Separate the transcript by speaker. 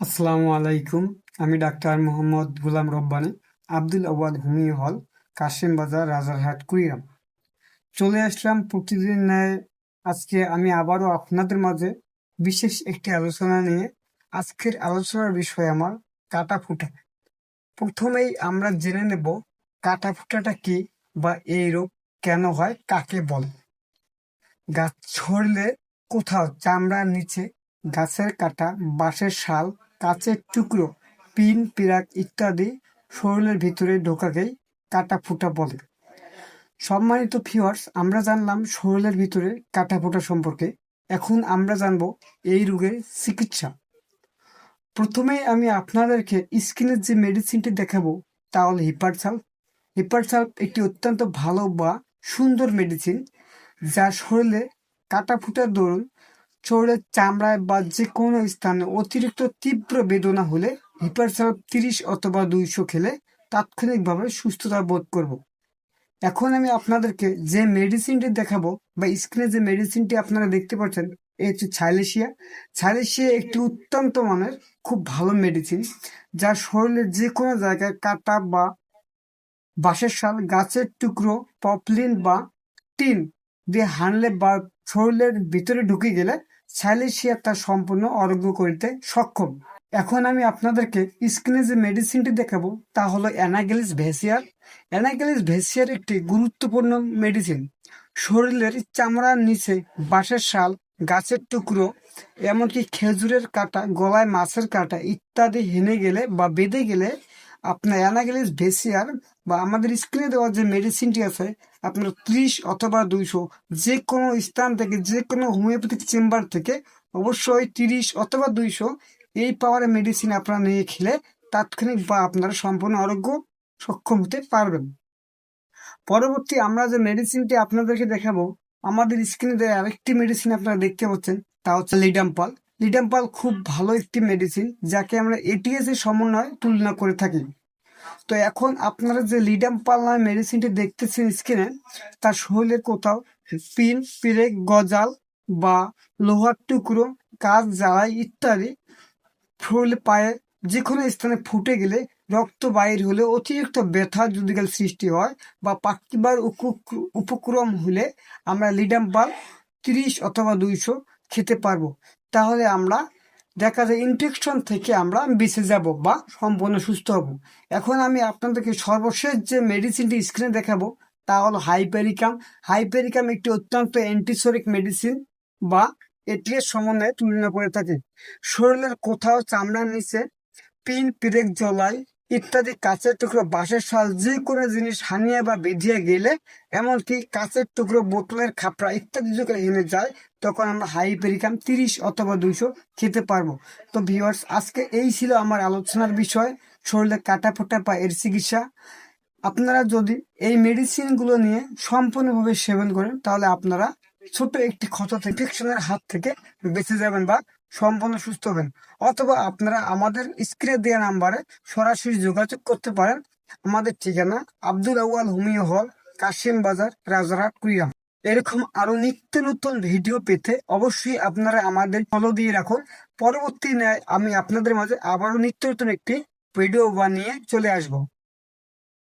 Speaker 1: আসসালামু আলাইকুম। আমি ডাক্তার মোহাম্মদ গুলাম রব্বানী, আব্দুল আওয়াদ হুমি হল, কাশিম বাজার, রাজারহাট, কুড়িগ্রাম। চলে আসলাম প্রতিদিন ন্যায়। আজকে আমি আবারও আপনাদের মাঝে বিশেষ একটি আলোচনা নিয়ে। আজকের আলোচনার বিষয় আমার কাটা ফুটা। প্রথমেই আমরা জেনে নেব কাটা ফুটাটা কি বা এই রোগ কেন হয়, কাকে বলে? গাছ ছড়লে কোথাও চামড়ার নিচে গাছের কাটা, বাঁশের শাল কাচের টুকরো, পিন, পিরাক ইত্যাদি শরীরের ভিতরে ঢোকাকেই কাটা ফুটা বলে। সম্মানিত ভিউয়ার্স আমরা জানলাম শরীরের ভিতরে কাটা ফুটা সম্পর্কে। এখন আমরা জানব এই রোগের চিকিৎসা। প্রথমেই আমি আপনাদেরকে স্কিনের যে মেডিসিনটি দেখাবো, তা হলো হিপারসাল হিপারসাল একটি অত্যন্ত ভালো বা সুন্দর মেডিসিন যা শরীরে কাটা ফুটার দরুন শরীরের চামড়ায় বা যে কোনো স্থানে অতিরিক্ত তীব্র বেদনা হলে হিপারসাল তিরিশ অথবা দুইশো খেলে তাৎক্ষণিকভাবে সুস্থতা বোধ করব। এখন আমি আপনাদেরকে যে মেডিসিনটি দেখাবো বা স্ক্রিনে যে মেডিসিনটি আপনারা দেখতে পাচ্ছেন, এ হচ্ছে ছাইলেশিয়া। ছাইলেশিয়া একটি অত্যন্ত মানের, খুব ভালো মেডিসিন যা শরীরের যে কোনো জায়গায় কাটা বা বাঁশের শাল, গাছের টুকরো, পপলিন বা টিন দিয়ে হানলে বা শরীরের ভিতরে ঢুকে গেলে সাইলেশিয়া তার সম্পূর্ণ আরোগ্য করিতে সক্ষম। এখন আমি আপনাদেরকে স্ক্রিনে যে মেডিসিনটি দেখাবো, তা হলো অ্যানাগেলিস ভেসিয়ার অ্যানাগেলিস ভেসিয়ার একটি গুরুত্বপূর্ণ মেডিসিন শরীরের চামড়ার নিচে বাঁশের শাল, গাছের টুকরো, এমনকি খেজুরের কাটা, গলায় মাছের কাটা ইত্যাদি হেনে গেলে বা বেঁধে গেলে আপনার অ্যানাগেলিস ভেসিয়ার বা আমাদের স্ক্রিনে দেওয়া যে মেডিসিনটি আছে আপনার ত্রিশ অথবা দুইশো যে কোনো স্থান থেকে যে কোনো হোমিওপ্যাথিক চেম্বার থেকে অবশ্যই তিরিশ অথবা দুইশো এই পাওয়ারের মেডিসিন আপনারা নিয়ে খেলে তাৎক্ষণিক বা আপনারা সম্পূর্ণ আরোগ্য সক্ষম হতে পারবেন। পরবর্তী আমরা যে মেডিসিনটি আপনাদেরকে দেখাবো, আমাদের স্ক্রিনে দেওয়া আরেকটি মেডিসিন আপনারা দেখতে পাচ্ছেন, তা হচ্ছে লিডাম্পাল লিডাম্পাল খুব ভালো একটি মেডিসিন যাকে আমরা এটিএস এর সমন্বয়ে তুলনা করে থাকি। তো এখন আপনারা যে লিডাম্পাল নামে মেডিসিনটি দেখতেছেন স্ক্রিনে, তার শরীরে কোথাও পিন পিরেক গজাল বা লোহার টুকরো, কাজ, জ্বালাই ইত্যাদি ফুল পায়ে যে কোনো স্থানে ফুটে গেলে রক্ত বাইর হলে অতিরিক্ত ব্যথা যদি সৃষ্টি হয় বা পাকিবার উপক্রম হলে আমরা লিডাম পাল তিরিশ অথবা দুইশো খেতে পারব। তাহলে আমরা দেখা যায় ইনফেকশন থেকে আমরা বেঁচে যাব বা সম্পূর্ণ সুস্থ হব। এখন আমি আপনাদেরকে সর্বশেষ যে মেডিসিনটি স্ক্রিনে দেখাবো, তা হলো হাইপেরিকাম হাইপেরিকাম একটি অত্যন্ত অ্যান্টিসোরিক মেডিসিন বা এটির সমন্বয়ে তুলনা করে থাকে। শরীরের কোথাও চামড়ার নিচে পিন, পিরেক জলাই ইত্যাদি কাঁচের টুকরো বাঁশের শাল যে কোনো জিনিস হানিয়ে বা বেঁধিয়ে গেলে, এমনকি কাঁচের টুকরো বোতলের খাপড়া ইত্যাদি যখন হেনে যায় তখন আমরা হাই পেরিকাম তিরিশ অথবা দুইশো খেতে পারব। তো ভিওয়ার্স আজকে এই ছিল আমার আলোচনার বিষয়, শরীরে কাটা ফোটা বা এর চিকিৎসা। আপনারা যদি এই মেডিসিনগুলো নিয়ে সম্পূর্ণভাবে সেবন করেন, তাহলে আপনারা ছোট একটি ক্ষত ইনফেকশনের হাত থেকে বেঁচে যাবেন বা সম্পূর্ণ সুস্থ হবেন। অথবা আপনারা আমাদের স্ক্রিনে দেওয়া নাম্বারে সরাসরি যোগাযোগ করতে পারেন। আমাদের ঠিকানা আব্দুল আউয়াল হোমিও হল কাশিম বাজার রাজারহাট, কুড়িগ্রাম। এরকম আরও নিত্য নতুন ভিডিও পেতে অবশ্যই আপনারা আমাদের ফলো দিয়ে রাখুন। পরবর্তী আমি আপনাদের মাঝে আবারও নিত্য নতুন একটি ভিডিও বানিয়ে চলে আসব।